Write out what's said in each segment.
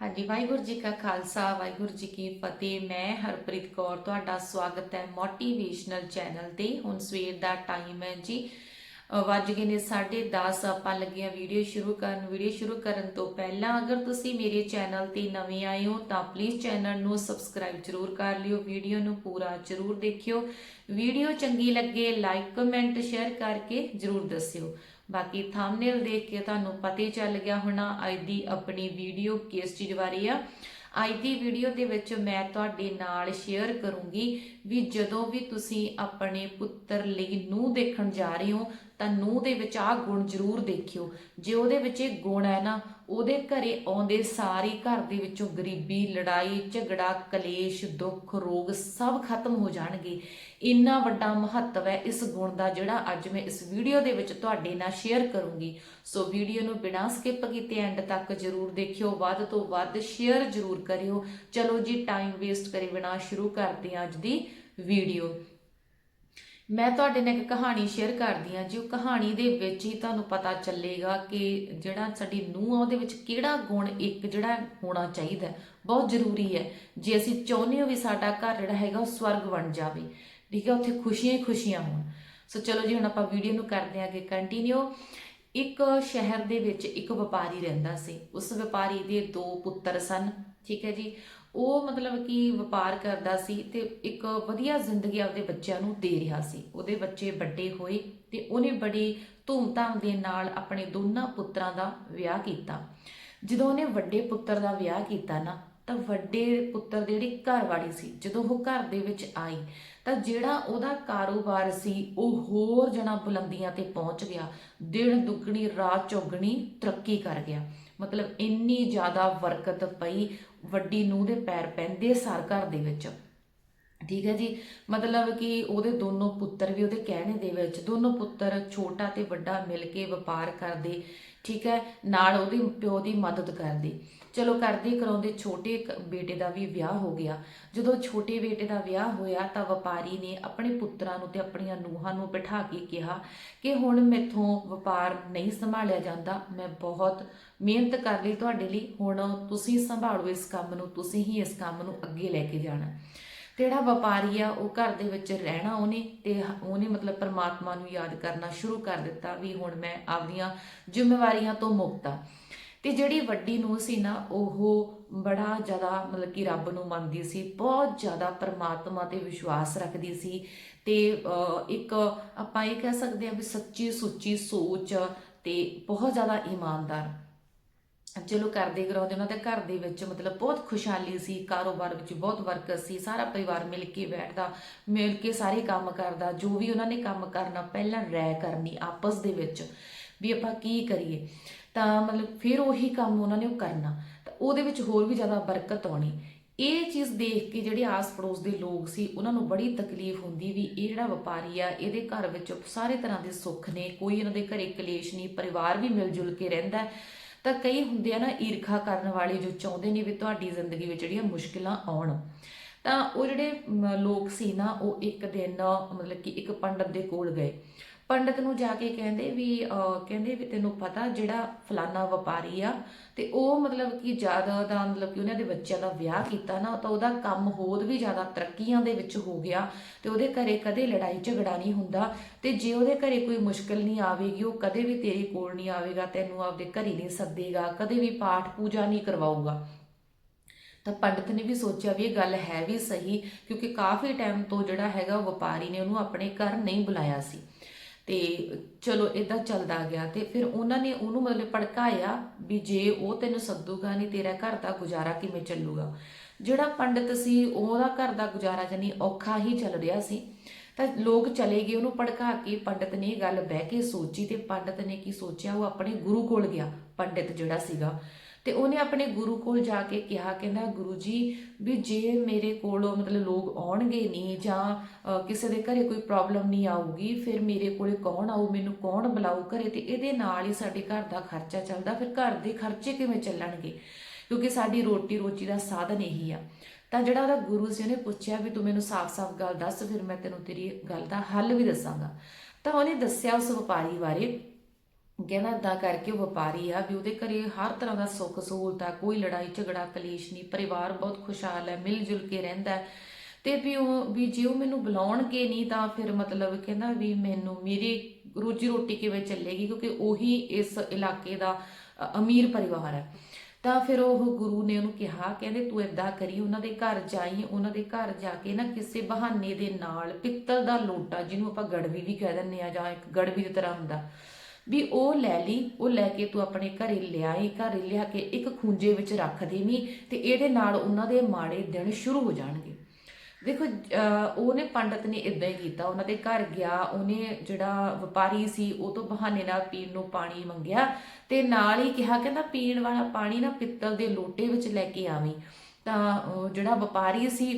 ਹਾਂਜੀ, ਵਾਹਿਗੁਰੂ ਜੀ ਕਾ ਖਾਲਸਾ, ਵਾਹਿਗੁਰੂ ਜੀ ਕੀ ਫਤਿਹ। ਮੈਂ ਹਰਪ੍ਰੀਤ ਕੌਰ, ਤੁਹਾਡਾ ਸਵਾਗਤ ਹੈ ਮੋਟੀਵੇਸ਼ਨਲ ਚੈਨਲ ਤੇ। ਹੁਣ ਸਵੇਰ ਦਾ ਟਾਈਮ ਹੈ ਜੀ। ਵੱਜ ਗਏ ਨੇ 10:30 ਆਪਾਂ ਲੱਗੀਆਂ ਵੀਡੀਓ ਸ਼ੁਰੂ ਕਰਨ। ਵੀਡੀਓ ਸ਼ੁਰੂ ਕਰਨ ਤੋਂ ਪਹਿਲਾਂ ਅਗਰ ਤੁਸੀਂ ਮੇਰੇ ਚੈਨਲ ਤੇ ਨਵੇਂ ਆਏ ਹੋ ਤਾਂ ਪਲੀਜ਼ ਚੈਨਲ ਨੂੰ ਸਬਸਕ੍ਰਾਈਬ ਜ਼ਰੂਰ ਕਰ ਲਿਓ। ਵੀਡੀਓ ਨੂੰ ਪੂਰਾ ਜ਼ਰੂਰ ਦੇਖਿਓ। ਵੀਡੀਓ ਚੰਗੀ ਲੱਗੇ ਲਾਈਕ ਕਮੈਂਟ ਸ਼ੇਅਰ ਕਰਕੇ ਜ਼ਰੂਰ ਦੱਸਿਓ। ਬਾਕੀ ਥੰਬਨੇਲ ਦੇਖ ਕੇ ਤੁਹਾਨੂੰ ਪਤਾ ਹੀ ਚੱਲ ਗਿਆ ਹੋਣਾ, ਅੱਜ ਦੀ ਆਪਣੀ ਵੀਡੀਓ ਕਿਸ ਚੀਜ਼ ਬਾਰੇ ਆ। ਅੱਜ ਦੀ ਵੀਡੀਓ ਦੇ ਵਿੱਚ ਮੈਂ ਤੁਹਾਡੇ ਨਾਲ ਸ਼ੇਅਰ ਕਰੂੰਗੀ ਵੀ ਜਦੋਂ ਵੀ ਤੁਸੀਂ ਆਪਣੇ ਪੁੱਤਰ ਲਈ ਨੂੰ ਦੇਖਣ ਜਾ ਰਹੇ ਹੋ, ਤਾਂ ਨੂੰ ਦੇ ਵਿੱਚ ਆਹ ਗੁਣ ਜ਼ਰੂਰ ਦੇਖਿਓ। ਜੇ ਉਹਦੇ ਵਿੱਚ ਇਹ ਗੁਣ ਹੈ ਨਾ ਉਹਦੇ ਘਰੇ ਆਉਂਦੇ ਸਾਰੀ ਘਰ ਦੇ ਵਿੱਚੋਂ ਗਰੀਬੀ, ਲੜਾਈ, ਝਗੜਾ, ਕਲੇਸ਼, ਦੁੱਖ, ਰੋਗ ਸਭ ਖਤਮ ਹੋ ਜਾਣਗੇ। ਇੰਨਾ ਵੱਡਾ ਮਹੱਤਵ ਹੈ ਇਸ ਗੁਣ ਦਾ ਜਿਹੜਾ ਅੱਜ ਮੈਂ ਇਸ ਵੀਡੀਓ ਦੇ ਵਿੱਚ ਤੁਹਾਡੇ ਨਾਲ ਸ਼ੇਅਰ ਕਰੂੰਗੀ। ਸੋ ਵੀਡੀਓ ਨੂੰ ਬਿਨਾਂ ਸਕਿਪ ਕੀਤੇ ਐਂਡ ਤੱਕ ਜਰੂਰ ਦੇਖਿਓ, ਵੱਧ ਤੋਂ ਵੱਧ ਸ਼ੇਅਰ ਜਰੂਰ ਕਰਿਓ। ਚਲੋ ਜੀ ਟਾਈਮ ਵੇਸਟ ਕਰੇ ਬਿਨਾਂ ਸ਼ੁਰੂ ਕਰਦੇ ਹਾਂ ਅੱਜ ਦੀ ਵੀਡੀਓ ਮੈਂ ਤੁਹਾਡੇ ਨਾਲ ਇੱਕ ਕਹਾਣੀ ਸ਼ੇਅਰ ਕਰਦੀ ਹਾਂ, ਜੀ ਉਹ ਕਹਾਣੀ ਦੇ ਵਿੱਚ ਹੀ ਤੁਹਾਨੂੰ ਪਤਾ ਚੱਲੇਗਾ ਕਿ ਜਿਹੜਾ ਸਾਡੀ ਨੂੰਹ ਆ, ਉਹਦੇ ਵਿੱਚ ਕਿਹੜਾ ਗੁਣ ਇੱਕ ਜਿਹੜਾ ਹੋਣਾ ਚਾਹੀਦਾ ਬਹੁਤ ਜ਼ਰੂਰੀ ਹੈ। ਜੇ ਅਸੀਂ ਚਾਹੁੰਦੇ ਹਾਂ ਵੀ ਸਾਡਾ ਘਰ ਜਿਹੜਾ ਹੈਗਾ, ਉਹ ਸਵਰਗ ਬਣ ਜਾਵੇ, ਠੀਕ ਹੈ, ਉੱਥੇ ਖੁਸ਼ੀਆਂ ਹੀ ਖੁਸ਼ੀਆਂ ਹੋਣ। ਸੋ ਚਲੋ ਜੀ, ਹੁਣ ਆਪਾਂ ਵੀਡੀਓ ਨੂੰ ਕਰਦੇ ਹਾਂ ਅੱਗੇ ਕੰਟੀਨਿਊ ਇੱਕ ਸ਼ਹਿਰ ਦੇ ਵਿੱਚ ਇੱਕ ਵਪਾਰੀ ਰਹਿੰਦਾ ਸੀ। ਉਸ ਵਪਾਰੀ ਦੇ ਦੋ ਪੁੱਤਰ ਸਨ, ਠੀਕ ਹੈ ਜੀ। ਉਹ ਮਤਲਬ ਕਿ ਵਪਾਰ ਕਰਦਾ ਸੀ ਤੇ ਇੱਕ ਵਧੀਆ ਜ਼ਿੰਦਗੀ ਆਪਦੇ ਬੱਚਿਆਂ ਨੂੰ ਦੇ ਰਿਹਾ ਸੀ। ਉਹਦੇ ਬੱਚੇ ਵੱਡੇ ਹੋਏ ਤੇ ਉਹਨੇ ਬੜੀ ਧੂਮਧਾਮ ਦੇ ਨਾਲ ਆਪਣੇ ਦੋਨਾਂ ਪੁੱਤਰਾਂ ਦਾ ਵਿਆਹ ਕੀਤਾ। ਜਦੋਂ ਉਹਨੇ ਵੱਡੇ ਪੁੱਤਰ ਦਾ ਵਿਆਹ ਕੀਤਾ ਨਾ, ਤਾਂ ਵੱਡੇ ਪੁੱਤਰ ਦੀ ਜਿਹੜੀ ਘਰ ਵਾਲੀ ਸੀ, ਜਦੋਂ ਉਹ ਘਰ ਦੇ ਵਿੱਚ ਆਈ, ਤਾਂ ਜਿਹੜਾ ਉਹਦਾ ਕਾਰੋਬਾਰ ਸੀ, ਉਹ ਹੋਰ ਜਣਾ ਬੁਲੰਦੀਆਂ ਤੇ ਪਹੁੰਚ ਗਿਆ। ਦਿਨ ਦੁੱਗਣੀ, ਰਾਤ ਚੌਗਣੀ ਤਰੱਕੀ ਕਰ ਗਿਆ। ਮਤਲਬ ਇੰਨੀ ਜ਼ਿਆਦਾ ਬਰਕਤ ਪਈ ਵੱਡੀ ਨੂੰਹ ਦੇ ਪੈਰ ਪੈਂਦੇ ਸਾਰ ਘਰ ਦੇ ਵਿੱਚ। ਠੀਕ ਹੈ ਜੀ? ਮਤਲਬ ਕਿ ਉਹਦੇ ਦੋਨੋਂ ਪੁੱਤਰ ਵੀ ਉਹਦੇ ਕਹਿਣੇ ਦੇ ਵਿੱਚ, ਦੋਨੋਂ ਪੁੱਤਰ ਛੋਟਾ ਤੇ ਵੱਡਾ ਮਿਲ ਕੇ ਵਪਾਰ ਕਰਦੇ, ਠੀਕ ਹੈ? ਨਾਲ ਉਹਦੀ ਪਿਓ ਦੀ ਮਦਦ ਕਰਦੇ। ਚਲੋ ਕਰਦੇ ਕਰਾਉਂਦੇ ਛੋਟੇ ਬੇਟੇ ਦਾ ਵੀ ਵਿਆਹ ਹੋ ਗਿਆ। ਜਦੋਂ ਛੋਟੇ ਬੇਟੇ ਦਾ ਵਿਆਹ ਹੋਇਆ ਤਾਂ ਵਪਾਰੀ ਨੇ ਆਪਣੇ ਪੁੱਤਰਾਂ ਨੂੰ ਤੇ ਆਪਣੀਆਂ ਨੂੰਹਾਂ ਨੂੰ ਬਿਠਾ ਕੇ ਕਿਹਾ ਕਿ ਹੁਣ ਮੈਥੋਂ ਵਪਾਰ ਨਹੀਂ ਸੰਭਾਲਿਆ ਜਾਂਦਾ। ਮੈਂ ਬਹੁਤ ਮਿਹਨਤ ਕਰ ਲਈ ਤੁਹਾਡੇ ਲਈ। ਹੁਣ ਤੁਸੀਂ ਸੰਭਾਲੋ ਇਸ ਕੰਮ ਨੂੰ, ਤੁਸੀਂ ਹੀ ਇਸ ਕੰਮ ਨੂੰ ਅੱਗੇ ਲੈ ਕੇ ਜਾਣਾ। ਜਿਹੜਾ ਵਪਾਰੀ ਆ, ਉਹ ਘਰ ਦੇ ਵਿੱਚ ਰਹਿਣਾ ਉਹਨੇ ਤੇ ਉਹਨੇ ਮਤਲਬ ਪਰਮਾਤਮਾ ਨੂੰ ਯਾਦ ਕਰਨਾ ਸ਼ੁਰੂ ਕਰ ਦਿੱਤਾ ਵੀ ਹੁਣ ਮੈਂ ਆਪਦੀਆਂ ਜ਼ਿੰਮੇਵਾਰੀਆਂ ਤੋਂ ਮੁਕਤ ਆ। ਤੇ ਜਿਹੜੀ ਵੱਡੀ ਨੂੰ ਸੀ ਨਾ, ਉਹ ਬੜਾ ਜ਼ਿਆਦਾ ਮਤਲਬ ਕਿ ਰੱਬ ਨੂੰ ਮੰਨਦੀ ਸੀ, ਬਹੁਤ ਜ਼ਿਆਦਾ ਪਰਮਾਤਮਾ ਤੇ ਵਿਸ਼ਵਾਸ ਰੱਖਦੀ ਸੀ ਤੇ ਇੱਕ ਆਪਾਂ ਇਹ ਕਹਿ ਸਕਦੇ ਹਾਂ ਵੀ ਸੱਚੀ ਸੁੱਚੀ ਸੋਚ ਤੇ ਬਹੁਤ ਜ਼ਿਆਦਾ ਇਮਾਨਦਾਰ। ਚਲੋ ਕਰਦੇ ਕਰਾਉਂਦੇ, ਉਹਨਾਂ ਦੇ ਘਰ ਦੇ ਵਿੱਚ ਮਤਲਬ ਬਹੁਤ ਖੁਸ਼ਹਾਲੀ ਸੀ, ਕਾਰੋਬਾਰ ਵਿੱਚ ਬਹੁਤ ਬਰਕਤ ਸੀ, ਸਾਰਾ ਪਰਿਵਾਰ ਮਿਲ ਕੇ ਬੈਠਦਾ, ਮਿਲ ਕੇ ਸਾਰੇ ਕੰਮ ਕਰਦਾ, ਜੋ ਵੀ ਉਹਨਾਂ ਨੇ ਕੰਮ ਕਰਨਾ, ਪਹਿਲਾਂ ਰਾਇ ਕਰਨੀ ਆਪਸ ਦੇ ਵਿੱਚ ਵੀ ਆਪਾਂ ਕੀ ਕਰੀਏ। ਤਾਂ ਮਤਲਬ ਫਿਰ ਉਹੀ ਕੰਮ ਉਹਨਾਂ ਨੇ ਉਹ ਕਰਨਾ। ਤਾਂ ਉਹਦੇ ਵਿੱਚ ਹੋਰ ਵੀ ਜ਼ਿਆਦਾ ਬਰਕਤ ਆਉਣੀ। ਇਹ ਚੀਜ਼ ਦੇਖ ਕੇ ਜਿਹੜੇ ਆਸ ਪੜੋਸ ਦੇ ਲੋਕ ਸੀ, ਉਹਨਾਂ ਨੂੰ ਬੜੀ ਤਕਲੀਫ ਹੁੰਦੀ ਵੀ ਇਹ ਜਿਹੜਾ ਵਪਾਰੀ ਆ, ਇਹਦੇ ਘਰ ਵਿੱਚ ਸਾਰੇ ਤਰ੍ਹਾਂ ਦੇ ਸੁੱਖ ਨੇ, ਕੋਈ ਇਹਨਾਂ ਦੇ ਘਰੇ ਕਲੇਸ਼ ਨਹੀਂ, ਪਰਿਵਾਰ ਵੀ ਮਿਲ ਜੁਲ ਕੇ ਰਹਿੰਦਾ ਤਾਂ ਕਈ ਹੁੰਦੇ ਆ ਨਾ ਈਰਖਾ ਕਰਨ ਵਾਲੇ ਜੋ ਚਾਹੁੰਦੇ ਨੇ ਵੀ ਤੁਹਾਡੀ ਜ਼ਿੰਦਗੀ ਵਿੱਚ ਜਿਹੜੀਆਂ ਮੁਸ਼ਕਿਲਾਂ ਆਉਣ। ਤਾਂ ਉਹ ਜਿਹੜੇ ਲੋਕ ਸੀ ਨਾ, ਉਹ ਇੱਕ ਦਿਨ ਮਤਲਬ ਕਿ ਇੱਕ ਪੰਡਤ ਦੇ ਕੋਲ ਗਏ। ਪੰਡਤ ਨੂੰ ਜਾ ਕੇ ਕਹਿੰਦੇ ਵੀ ਅਹ, ਕਹਿੰਦੇ ਵੀ ਤੈਨੂੰ ਪਤਾ ਜਿਹੜਾ ਫਲਾਨਾ ਵਪਾਰੀ ਆ ਤੇ ਉਹ ਮਤਲਬ ਕਿ ਜ਼ਿਆਦਾ ਦਾ ਮਤਲਬ ਕਿ ਉਹਨਾਂ ਦੇ ਬੱਚਿਆਂ ਦਾ ਵਿਆਹ ਕੀਤਾ ਨਾ ਤਾਂ ਉਹਦਾ ਕੰਮ ਹੋਰ ਵੀ ਜ਼ਿਆਦਾ ਤਰੱਕੀਆਂ ਦੇ ਵਿੱਚ ਹੋ ਗਿਆ ਤੇ ਉਹਦੇ ਘਰੇ ਕਦੇ ਲੜਾਈ ਝਗੜਾ ਨਹੀਂ ਹੁੰਦਾ ਤੇ ਜੇ ਉਹਦੇ ਘਰੇ ਕੋਈ ਮੁਸ਼ਕਲ ਨਹੀਂ ਆਵੇਗੀ ਉਹ ਕਦੇ ਵੀ ਤੇਰੇ ਕੋਲ ਨਹੀਂ ਆਵੇਗਾ ਤੈਨੂੰ ਆਪਦੇ ਘਰੇ ਨਹੀਂ ਸੱਦੇਗਾ ਕਦੇ ਵੀ ਪਾਠ ਪੂਜਾ ਨਹੀਂ ਕਰਵਾਊਗਾ। ਤਾਂ ਪੰਡਤ ਨੇ ਵੀ ਸੋਚਿਆ ਵੀ ਇਹ ਗੱਲ ਹੈ ਵੀ ਸਹੀ ਕਿਉਂਕਿ ਕਾਫੀ ਟਾਈਮ ਤੋਂ ਜਿਹੜਾ ਹੈਗਾ ਵਪਾਰੀ ਨੇ ਉਹਨੂੰ ਆਪਣੇ ਘਰ ਨਹੀਂ ਬੁਲਾਇਆ ਸੀ। ਤੇ ਚਲੋ ਇਦਾਂ ਚੱਲਦਾ ਗਿਆ ਤੇ ਫਿਰ ਉਹਨਾਂ ਨੇ ਉਹਨੂੰ ਮਤਲਬ ਭੜਕਾਇਆ ਵੀ ਜੇ ਉਹ ਤੈਨੂੰ ਸੱਦੂਗਾ ਨਹੀਂ, ਤੇਰਾ ਘਰ ਦਾ ਗੁਜ਼ਾਰਾ ਕਿਵੇਂ ਚੱਲੂਗਾ? ਜਿਹੜਾ ਪੰਡਤ ਸੀ, ਉਹਦਾ ਘਰ ਦਾ ਗੁਜ਼ਾਰਾ ਜਾਨੀ ਔਖਾ ਹੀ ਚੱਲ ਰਿਹਾ ਸੀ। ਤਾਂ ਲੋਕ ਚਲੇ ਗਏ ਉਹਨੂੰ ਭੜਕਾ ਕੇ, ਪੰਡਤ ਨੇ ਇਹ ਗੱਲ ਬਹਿ ਕੇ ਸੋਚੀ ਤੇ ਪੰਡਤ ਨੇ ਕੀ ਸੋਚਿਆ? ਉਹ ਆਪਣੇ ਗੁਰੂ ਕੋਲ ਗਿਆ, ਪੰਡਿਤ ਜਿਹੜਾ ਸੀਗਾ। ਤੇ ਉਹਨੇ ਆਪਣੇ ਗੁਰੂ ਕੋਲ ਜਾ ਕੇ ਕਿਹਾ, ਕਹਿੰਦਾ ਗੁਰੂ ਜੀ ਵੀ ਜੇ ਮੇਰੇ ਕੋਲ ਮਤਲਬ ਲੋਕ ਆਉਣਗੇ ਨਹੀਂ ਜਾਂ ਕਿਸੇ ਦੇ ਘਰੇ ਕੋਈ ਪ੍ਰੋਬਲਮ ਨਹੀਂ ਆਊਗੀ, ਫਿਰ ਮੇਰੇ ਕੋਲੇ ਕੌਣ ਆਊ, ਮੈਨੂੰ ਕੌਣ ਬੁਲਾਊ ਘਰੇ ਤੇ ਇਹਦੇ ਨਾਲ ਹੀ ਸਾਡੇ ਘਰ ਦਾ ਖਰਚਾ ਚੱਲਦਾ, ਫਿਰ ਘਰ ਦੇ ਖਰਚੇ ਕਿਵੇਂ ਚੱਲਣਗੇ? ਕਿਉਂਕਿ ਸਾਡੀ ਰੋਟੀ ਰੋਜੀ ਦਾ ਸਾਧਨ ਇਹੀ ਆ। ਤਾਂ ਜਿਹੜਾ ਉਹਦਾ ਗੁਰੂ ਸੀ, ਉਹਨੇ ਪੁੱਛਿਆ ਵੀ ਤੂੰ ਮੈਨੂੰ ਸਾਫ਼-ਸਾਫ਼ ਗੱਲ ਦੱਸ, ਫਿਰ ਮੈਂ ਤੈਨੂੰ ਤੇਰੀ ਗੱਲ ਦਾ ਹੱਲ ਵੀ ਦੱਸਾਂਗਾ। ਤਾਂ ਉਹਨੇ ਦੱਸਿਆ ਉਸ ਵਪਾਰੀ ਬਾਰੇ ਕਹਿੰਦਾ ਏਦਾਂ ਕਰਕੇ ਉਹ ਵਪਾਰੀ ਆ ਵੀ ਉਹਦੇ ਘਰੇ ਹਰ ਤਰ੍ਹਾਂ ਦਾ ਸੁੱਖ ਸਹੂਲਤ ਆ, ਕੋਈ ਲੜਾਈ ਝਗੜਾ ਕਲੇਸ਼ ਨਹੀਂ, ਪਰਿਵਾਰ ਬਹੁਤ ਖੁਸ਼ਹਾਲ ਹੈ, ਮਿਲ ਜੁਲ ਕੇ ਰਹਿੰਦਾ ਹੈ। ਤੇ ਵੀ ਉਹ, ਵੀ ਜੇ ਉਹ ਮੈਨੂੰ ਬੁਲਾਉਣਗੇ ਨਹੀਂ ਤਾਂ ਫਿਰ ਮਤਲਬ ਕਹਿੰਦਾ ਵੀ ਮੈਨੂੰ ਮੇਰੀ ਰੋਜੀ ਰੋਟੀ ਕਿਵੇਂ ਚੱਲੇਗੀ, ਕਿਉਂਕਿ ਉਹੀ ਇਸ ਇਲਾਕੇ ਦਾ ਅਮੀਰ ਪਰਿਵਾਰ ਹੈ। ਤਾਂ ਫਿਰ ਉਹ ਗੁਰੂ ਨੇ ਉਹਨੂੰ ਕਿਹਾ, ਕਹਿੰਦੇ ਤੂੰ ਏਦਾਂ ਕਰੀ, ਉਹਨਾਂ ਦੇ ਘਰ ਜਾਈ, ਉਹਨਾਂ ਦੇ ਘਰ ਜਾ ਕੇ ਨਾ ਕਿਸੇ ਬਹਾਨੇ ਦੇ ਨਾਲ ਪਿੱਤਲ ਦਾ ਲੋਟਾ, ਜਿਹਨੂੰ ਆਪਾਂ ਗੜਵੀ ਵੀ ਕਹਿ ਦਿੰਦੇ ਆ ਜਾਂ ਇੱਕ ਗੜਵੀ ਦੀ ਤਰ੍ਹਾਂ ਹੁੰਦਾ ਵੀ ਉਹ ਲੈ ਲਈ, ਉਹ ਲੈ ਕੇ ਤੂੰ ਆਪਣੇ ਘਰੇ ਲਿਆਈ ਘਰੇ ਲਿਆ ਕੇ ਇੱਕ ਖੂੰਜੇ ਵਿੱਚ ਰੱਖ ਦੇਵੀਂ ਤੇ ਇਹਦੇ ਨਾਲ ਉਹਨਾਂ ਦੇ ਮਾੜੇ ਦਿਨ ਸ਼ੁਰੂ ਹੋ ਜਾਣਗੇ। ਦੇਖੋ ਉਹਨੇ ਪੰਡਤ ਨੇ ਇਦਾਂ ਹੀ ਕੀਤਾ, ਉਹਨਾਂ ਦੇ ਘਰ ਗਿਆ, ਉਹਨੇ ਜਿਹੜਾ ਵਪਾਰੀ ਸੀ, ਉਹ ਤੋਂ ਬਹਾਨੇ ਨਾਲ ਪੀਣ ਨੂੰ ਪਾਣੀ ਮੰਗਿਆ ਤੇ ਨਾਲ ਹੀ ਕਿਹਾ, ਕਹਿੰਦਾ ਪੀਣ ਵਾਲਾ ਪਾਣੀ ਨਾ ਪਿੱਤਲ ਦੇ ਲੋਟੇ ਵਿੱਚ ਲੈ ਕੇ ਆਵੀਂ। ਤਾਂ ਜਿਹੜਾ ਵਪਾਰੀ ਸੀ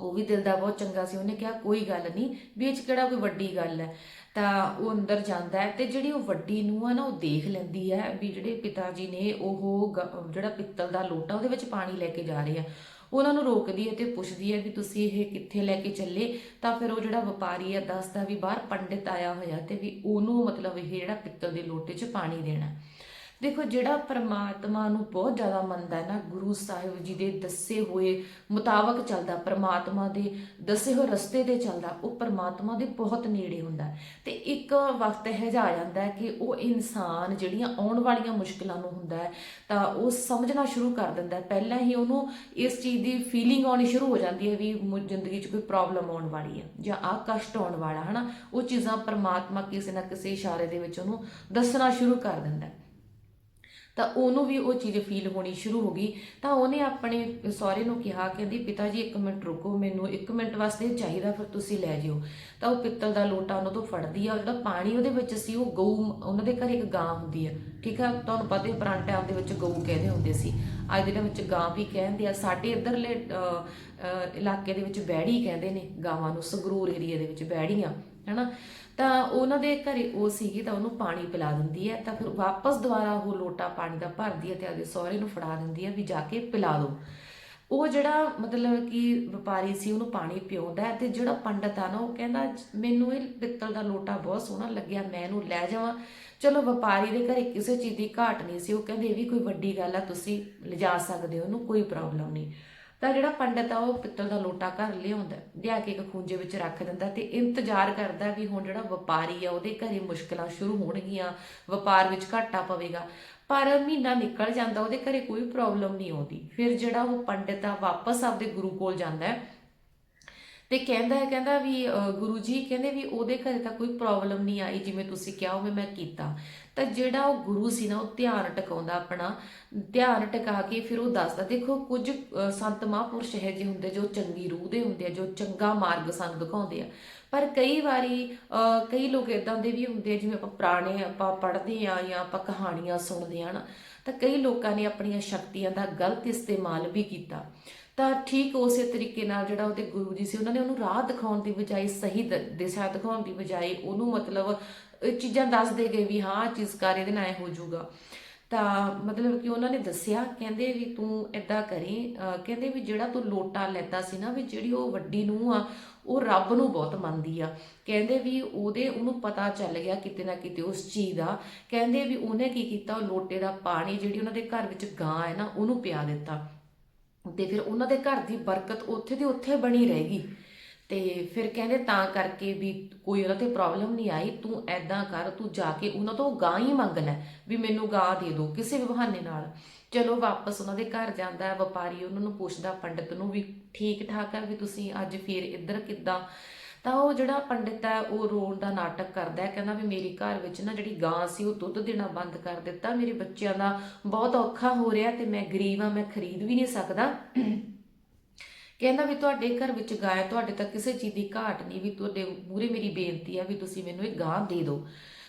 ਉਹ ਵੀ ਦਿਲ ਦਾ ਬਹੁਤ ਚੰਗਾ ਸੀ, ਉਹਨੇ ਕਿਹਾ ਕੋਈ ਗੱਲ ਨਹੀਂ, ਵੀ ਇਹ 'ਚ ਕਿਹੜਾ ਕੋਈ ਵੱਡੀ ਗੱਲ ਹੈ। ਤਾਂ ਉਹ ਅੰਦਰ ਜਾਂਦਾ ਹੈ ਤੇ ਜਿਹੜੀ ਉਹ ਵੱਡੀ ਨੂੰ ਆ ਨਾ, ਉਹ ਦੇਖ ਲੈਂਦੀ ਹੈ ਵੀ ਜਿਹੜੇ ਪਿਤਾ ਜੀ ਨੇ ਉਹ ਗ- ਜਿਹੜਾ ਪਿੱਤਲ ਦਾ ਲੋਟਾ ਉਹਦੇ ਵਿੱਚ ਪਾਣੀ ਲੈ ਕੇ ਜਾ ਰਹੇ ਆ। ਉਹਨਾਂ ਨੂੰ ਰੋਕਦੀ ਹੈ ਤੇ ਪੁੱਛਦੀ ਹੈ ਵੀ ਤੁਸੀਂ ਇਹ ਕਿੱਥੇ ਲੈ ਕੇ ਚੱਲੇ? ਤਾਂ ਫਿਰ ਉਹ ਜਿਹੜਾ ਵਪਾਰੀ ਹੈ, ਦੱਸਦਾ ਵੀ ਬਾਹਰ ਪੰਡਿਤ ਆਇਆ ਹੋਇਆ ਤੇ ਵੀ ਉਹਨੂੰ ਮਤਲਬ ਇਹ ਜਿਹੜਾ ਪਿੱਤਲ ਦੇ ਲੋਟੇ 'ਚ ਪਾਣੀ ਦੇਣਾ। ਦੇਖੋ, ਜਿਹੜਾ ਪਰਮਾਤਮਾ ਨੂੰ ਬਹੁਤ ਜ਼ਿਆਦਾ ਮੰਨਦਾ ਹੈ ਨਾ, ਗੁਰੂ ਸਾਹਿਬ ਜੀ ਦੇ ਦੱਸੇ ਹੋਏ ਮੁਤਾਬਕ ਚੱਲਦਾ, ਪਰਮਾਤਮਾ ਦੇ ਦੱਸੇ ਹੋਏ ਰਸਤੇ ਤੇ ਚੱਲਦਾ, ਉਹ ਪਰਮਾਤਮਾ ਦੇ ਬਹੁਤ ਨੇੜੇ ਹੁੰਦਾ ਹੈ। ਤੇ ਇੱਕ ਵਕਤ ਇਹ ਜਾ ਆ ਜਾਂਦਾ ਕਿ ਉਹ ਇਨਸਾਨ ਜਿਹੜੀਆਂ ਆਉਣ ਵਾਲੀਆਂ ਮੁਸ਼ਕਲਾਂ ਨੂੰ ਹੁੰਦਾ ਤਾਂ ਉਹ ਸਮਝਣਾ ਸ਼ੁਰੂ ਕਰ ਦਿੰਦਾ ਪਹਿਲਾਂ ਹੀ ਉਹਨੂੰ ਇਸ ਚੀਜ਼ ਦੀ ਫੀਲਿੰਗ ਆਉਣੀ ਸ਼ੁਰੂ ਹੋ ਜਾਂਦੀ ਹੈ ਵੀ ਮੁ- ਜ਼ਿੰਦਗੀ 'ਚ ਕੋਈ ਪ੍ਰੋਬਲਮ ਆਉਣ ਵਾਲੀ ਹੈ ਜਾਂ ਆ ਕਸ਼ਟ ਆਉਣ ਵਾਲਾ, ਹਨਾ? ਉਹ ਚੀਜ਼ਾਂ ਪਰਮਾਤਮਾ ਕਿਸੇ ਨਾ ਕਿਸੇ ਇਸ਼ਾਰੇ ਦੇ ਵਿੱਚ ਉਹਨੂੰ ਦੱਸਣਾ ਸ਼ੁਰੂ ਕਰ ਦਿੰਦਾ ਤਾਂ ਉਹਨੂੰ ਵੀ ਉਹ ਚੀਜ਼ ਫੀਲ ਹੋਣੀ ਸ਼ੁਰੂ ਹੋ ਗਈ। ਤਾਂ ਉਹਨੇ ਆਪਣੇ ਸਹੁਰੇ ਨੂੰ ਕਿਹਾ, ਕਹਿੰਦੀ ਪਿਤਾ ਜੀ ਇੱਕ ਮਿੰਟ ਰੁਕੋ, ਮੈਨੂੰ ਇੱਕ ਮਿੰਟ ਵਾਸਤੇ ਚਾਹੀਦਾ, ਫਿਰ ਤੁਸੀਂ ਲੈ ਜਿਓ। ਤਾਂ ਉਹ ਪਿੱਤਲ ਦਾ ਲੋਟਾ ਉਹਨਾਂ ਤੋਂ ਫੜਦੀ ਆ, ਉਹਦਾ ਪਾਣੀ ਉਹਦੇ ਵਿੱਚ ਸੀ, ਉਹ ਗਊ, ਉਹਨਾਂ ਦੇ ਘਰ ਇੱਕ ਗਾਂ ਹੁੰਦੀ ਆ, ਠੀਕ ਆ? ਤੁਹਾਨੂੰ ਪਤਾ ਹੀ ਪੁਰਾਣੇ ਟਾਈਮ ਦੇ ਵਿੱਚ ਗਊ ਕਹਿੰਦੇ ਹੁੰਦੇ ਸੀ। ਅੱਜ ਦੇ ਟਾਈਮ ਵਿੱਚ ਗਾਂ ਵੀ ਕਹਿੰਦੇ ਆ, ਸਾਡੇ ਇੱਧਰਲੇ ਇਲਾਕੇ ਦੇ ਵਿੱਚ ਬੈੜੀ ਕਹਿੰਦੇ ਨੇ, ਗਾਵਾਂ ਨੂੰ, ਸੰਗਰੂਰ ਏਰੀਆ ਦੇ ਵਿੱਚ ਬੈੜੀਆਂ। ਹੈਨਾ? ਤਾਂ ਉਹਨਾਂ ਦੇ ਘਰੇ ਉਹ ਸੀਗੀ ਤਾਂ ਉਹਨੂੰ ਪਾਣੀ ਪਿਲਾ ਦਿੰਦੀ ਹੈ। ਤਾਂ ਫਿਰ ਵਾਪਸ ਦੁਬਾਰਾ ਉਹ ਲੋਟਾ ਪਾਣੀ ਦਾ ਭਰਦੀ ਹੈ ਤੇ ਆਪਦੇ ਸਹੁਰੇ ਨੂੰ ਫੜਾ ਦਿੰਦੀ ਹੈ ਵੀ ਜਾ ਕੇ ਪਿਲਾ ਦਿਓ ਉਹ ਜਿਹੜਾ ਮਤਲਬ ਕਿ ਵਪਾਰੀ ਸੀ, ਉਹਨੂੰ ਪਾਣੀ ਪਿਉਂਦਾ ਹੈ ਤੇ ਜਿਹੜਾ ਪੰਡਤ ਆ ਨਾ, ਉਹ ਕਹਿੰਦਾ, ਮੈਨੂੰ ਇਹ ਪਿੱਤਲ ਦਾ ਲੋਟਾ ਬਹੁਤ ਸੋਹਣਾ ਲੱਗਿਆ, ਮੈਂ ਇਹਨੂੰ ਲੈ ਜਾਵਾਂ। ਚਲੋ, ਵਪਾਰੀ ਦੇ ਘਰੇ ਕਿਸੇ ਚੀਜ਼ ਦੀ ਘਾਟ ਨਹੀਂ ਸੀ। ਉਹ ਕਹਿੰਦੇ, ਇਹ ਵੀ ਕੋਈ ਵੱਡੀ ਗੱਲ ਆ, ਤੁਸੀਂ ਲਿਜਾ ਸਕਦੇ ਹੋ ਉਹਨੂੰ ਕੋਈ ਪ੍ਰੋਬਲਮ ਨਹੀਂ। ਤਾਂ ਜਿਹੜਾ ਪੰਡਤ ਆ, ਉਹ ਪਿੱਤਲ ਦਾ ਲੋਟਾ ਘਰ ਲਿਆਉਂਦਾ, ਲਿਆ ਕੇ ਇੱਕ ਖੂੰਜੇ ਵਿੱਚ ਰੱਖ ਦਿੰਦਾ ਤੇ ਇੰਤਜ਼ਾਰ ਕਰਦਾ ਵੀ ਹੁਣ ਜਿਹੜਾ ਵਪਾਰੀ ਆ, ਉਹਦੇ ਘਰੇ ਮੁਸ਼ਕਲਾਂ ਸ਼ੁਰੂ ਹੋਣਗੀਆਂ, ਵਪਾਰ ਵਿੱਚ ਘਾਟਾ ਪਵੇਗਾ। ਪਰ ਮਹੀਨਾ ਨਿਕਲ ਜਾਂਦਾ, ਉਹਦੇ ਘਰੇ ਕੋਈ ਪ੍ਰੋਬਲਮ ਨਹੀਂ ਆਉਂਦੀ। ਫਿਰ ਜਿਹੜਾ ਉਹ ਪੰਡਤ ਆ, ਵਾਪਸ ਆਪਦੇ ਗੁਰੂ ਕੋਲ ਜਾਂਦਾ ਹੈ ਤੇ ਕਹਿੰਦਾ ਹੈ ਕਹਿੰਦਾ ਵੀ ਗੁਰੂ ਜੀ ਕਹਿੰਦੇ ਵੀ ਉਹਦੇ ਘਰੇ ਤਾਂ ਕੋਈ ਪ੍ਰੋਬਲਮ ਨਹੀਂ ਆਈ ਜਿਵੇਂ ਤੁਸੀਂ ਕਿਹਾ ਉਵੇਂ ਮੈਂ ਕੀਤਾ। ਤਾਂ ਜਿਹੜਾ ਉਹ ਗੁਰੂ ਸੀ ਨਾ, ਉਹ ਧਿਆਨ ਟਿਕਾਉਂਦਾ ਆਪਣਾ। ਧਿਆਨ ਟਿਕਾ ਕੇ ਫਿਰ ਉਹ ਦੱਸਦਾ, ਦੇਖੋ ਕੁਝ ਸੰਤ ਮਹਾਂਪੁਰਸ਼ ਇਹੋ ਜਿਹੇ ਹੁੰਦੇ ਜੋ ਚੰਗੀ ਰੂਹ ਦੇ ਹੁੰਦੇ ਆ, ਜੋ ਚੰਗਾ ਮਾਰਗ ਸੰਗ ਦਿਖਾਉਂਦੇ ਆ। ਪਰ ਕਈ ਵਾਰੀ ਕਈ ਲੋਕ ਇਦਾਂ ਦੇ ਵੀ ਹੁੰਦੇ ਆ, ਜਿਵੇਂ ਆਪਾਂ ਪੁਰਾਣੇ ਆਪਾਂ ਪੜ੍ਹਦੇ ਆ ਜਾਂ ਆਪਾਂ ਕਹਾਣੀਆਂ ਸੁਣਦੇ ਆ ਨਾ, ਤਾਂ ਕਈ ਲੋਕਾਂ ਨੇ ਆਪਣੀਆਂ ਸ਼ਕਤੀਆਂ ਦਾ ਗਲਤ ਇਸਤੇਮਾਲ ਵੀ ਕੀਤਾ। ਤਾਂ ਠੀਕ ਉਸੇ ਤਰੀਕੇ ਨਾਲ ਜਿਹੜਾ ਉਹਦੇ ਗੁਰੂ ਜੀ ਸੀ, ਉਹਨਾਂ ਨੇ ਉਹਨੂੰ ਰਾਹ ਦਿਖਾਉਣ ਦੀ ਬਜਾਏ, ਸਹੀ ਦ- ਦਿਸ਼ਾ ਦਿਖਾਉਣ ਦੀ ਬਜਾਏ ਉਹਨੂੰ ਮਤਲਬ ਇਹ ਚੀਜ਼ਾਂ ਦੱਸਦੇ ਗਏ ਵੀ ਹਾਂ ਚੀਜ਼ ਕਰ, ਇਹਦੇ ਨਾਲ ਇਹ ਹੋ ਜਾਊਗਾ। ਤਾਂ ਮਤਲਬ ਕਿ ਉਹਨਾਂ ਨੇ ਦੱਸਿਆ, ਕਹਿੰਦੇ ਵੀ ਤੂੰ ਏਦਾਂ ਕਰੀ, ਅਹ ਕਹਿੰਦੇ ਵੀ ਜਿਹੜਾ ਤੂੰ ਲੋਟਾ ਲੈਤਾ ਸੀ ਨਾ, ਵੀ ਜਿਹੜੀ ਉਹ ਵੱਡੀ ਨੂੰ ਆ, ਉਹ ਰੱਬ ਨੂੰ ਬਹੁਤ ਮੰਨਦੀ ਆ। ਕਹਿੰਦੇ ਵੀ ਉਹਦੇ, ਉਹਨੂੰ ਪਤਾ ਚੱਲ ਗਿਆ ਕਿਤੇ ਨਾ ਕਿਤੇ ਉਸ ਚੀਜ਼ ਦਾ। ਕਹਿੰਦੇ ਵੀ ਉਹਨੇ ਕੀ ਕੀਤਾ, ਉਹ ਲੋਟੇ ਦਾ ਪਾਣੀ ਜਿਹੜੀ ਉਹਨਾਂ ਦੇ ਘਰ ਵਿੱਚ ਗਾਂ ਹੈ ਨਾ, ਉਹਨੂੰ ਪਿਆ ਦਿੱਤਾ। ਤੇ ਫਿਰ ਉਹਨਾਂ ਦੇ ਘਰ ਦੀ ਬਰਕਤ ਉੱਥੇ ਦੀ ਉੱਥੇ ਬਣੀ ਰਹੇਗੀ। ਤੇ ਫਿਰ ਕਹਿੰਦੇ ਤਾਂ ਕਰਕੇ ਵੀ ਕੋਈ ਉਹਨਾਂ ਤੇ ਪ੍ਰੋਬਲਮ ਨਹੀਂ ਆਈ, ਤੂੰ ਐਦਾਂ ਕਰ, ਤੂੰ ਜਾ ਕੇ ਉਹਨਾਂ ਤੋਂ ਗਾਂ ਹੀ ਮੰਗ ਲੈ ਵੀ ਮੈਨੂੰ ਗਾਂ ਦੇ ਦਿਓ ਕਿਸੇ ਵੀ ਬਹਾਨੇ ਨਾਲ। ਚਲੋ ਵਾਪਸ ਉਹਨਾਂ ਦੇ ਘਰ ਜਾਂਦਾ ਹੈ, ਵਪਾਰੀ ਉਹਨਾਂ ਨੂੰ ਪੁੱਛਦਾ, ਪੰਡਿਤ ਨੂੰ ਵੀ ਠੀਕ ਠਾਕ ਹੈ ਵੀ ਤੁਸੀਂ ਅੱਜ ਫਿਰ ਇੱਧਰ ਕਿੱਦਾਂ ਤਾਂ ਉਹ ਜਿਹੜਾ ਪੰਡਿਤ ਹੈ ਉਹ ਰੋਣ ਦਾ ਨਾਟਕ ਕਰਦਾ ਹੈ। ਕਹਿੰਦਾ ਵੀ ਮੇਰੀ ਘਰ ਵਿੱਚ ਨਾ ਜਿਹੜੀ ਗਾਂ ਸੀ ਉਹ ਦੁੱਧ ਦੇਣਾ ਬੰਦ ਕਰ ਦਿੱਤਾ। ਮੇਰੇ ਬੱਚਿਆਂ ਦਾ ਬਹੁਤ ਔਖਾ ਹੋ ਰਿਹਾ ਤੇ ਮੈਂ ਗਰੀਬ ਆ ਮੈਂ ਖਰੀਦ ਵੀ ਨਹੀਂ ਸਕਦਾ। ਕਹਿੰਦਾ ਵੀ ਤੁਹਾਡੇ ਘਰ ਵਿੱਚ ਗਾਂ ਹੈ ਤੁਹਾਡੇ ਤਾਂ ਕਿਸੇ ਚੀਜ਼ ਦੀ ਘਾਟ ਨਹੀਂ ਵੀ ਤੁਹਾਡੇ ਮੂਰੇ ਮੇਰੀ ਬੇਨਤੀ ਹੈ ਵੀ ਤੁਸੀਂ ਮੈਨੂੰ ਇਹ ਗਾਂ ਦੇ ਦਿਓ।